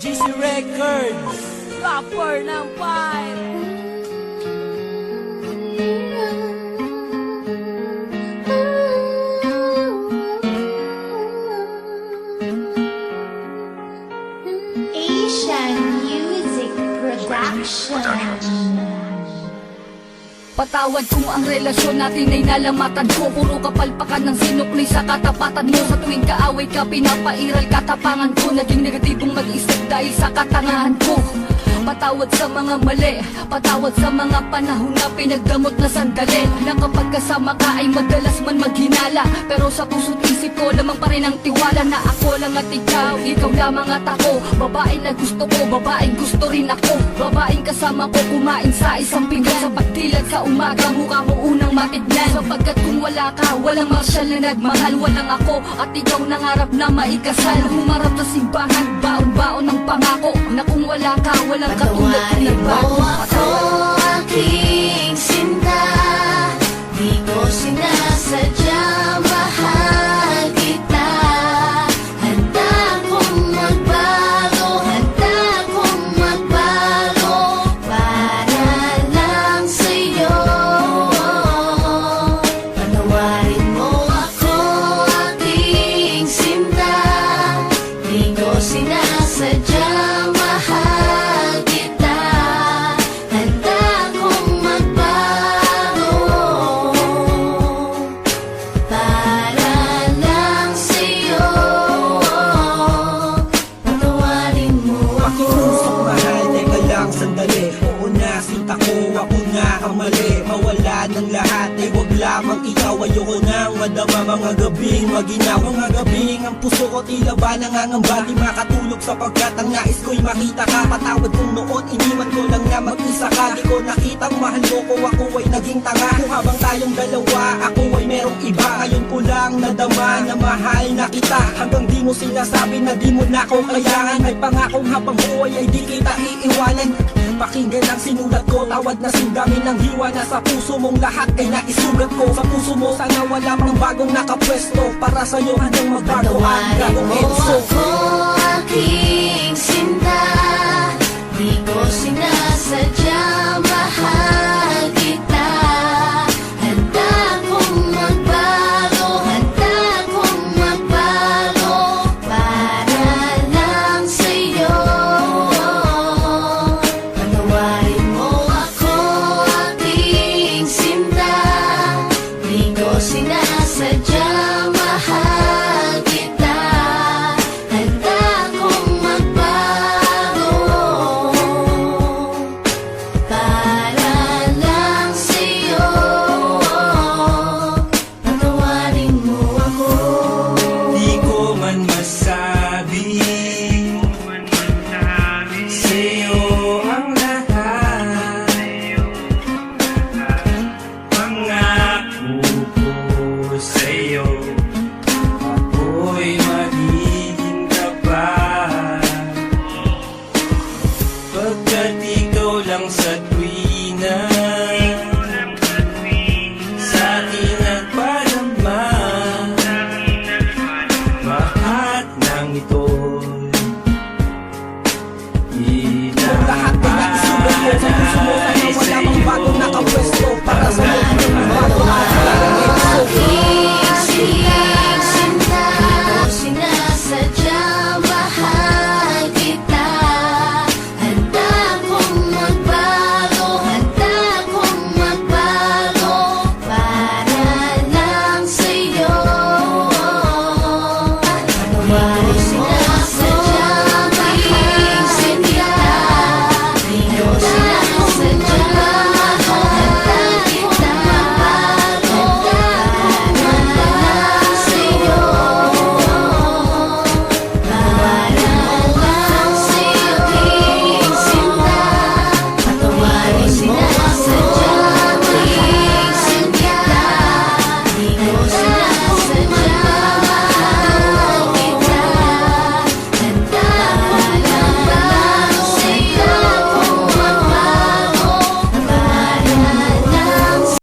GC Records Rapper ng five Asian Music Production. Patawad kung ang relasyon natin ay nalamatan ko. Puro kapalpakan ng sinukli sa katapatan mo. Sa tuwing kaaway ka, pinapairal katapangan ko. Naging negatibong mag-isip dahil sa katangahan ko Patawad sa mga mali Patawad sa mga panahon na pinagdamot na sandali. Na kapag kasama ka ay madalas man maghinala. Pero sa puso't isip ko lamang pa rin ang tiwala Na ako lang at ikaw, ikaw lamang at ako. Babae na gusto ko, babaeng gusto rin ako. Babaeng kasama ko kumain sa isang pinggan. Sa pagdilag sa umaga, mukha mo unang matignan Sapagkat kung wala ka, walang marsyal na nagmahal. Walang ako at ikaw nangarap na maikasal. Humarap sa simbahan, baon-baon ng pangako. Na kung wala ka, walang katulad mo nagbago ko sinasadya, mahal kita. Handa kong magbago. Para lang sa'yo. Patawarin mo Bakit puso mahal, teka lang sandali. Oo na, sinta ko, ako na ang Mawala ng lahat, ay lamang ikaw Ayoko nang madama. Mga gabing maginaw Mga gabing ang puso ko tila ba nangangamba Di makatulog sapagkat ang nais ko'y makita ka. Patawad kong noon, iniwan ko lang na mag-isa ka. Di ko nakitang mahal mo ko, ako ay naging tanga. Kung habang tayong dalawa, ako ay merong iba. Ngayon ko lang nadama na mahal na kita. Hanggang di mo sinasabi na di mo na ako kailangan. May pangakong habang buhay ay di kita iiwanan Pakinggan ang sinulat ko Tawad na sindami ng hiwa na sa puso mong lahat ay naisugat ko. Sa puso mo sana wala pang bagong nakapwesto. Para sa'yo handang magbago ang gagong Enzo ako, aking sinta. Di ko sinasadya,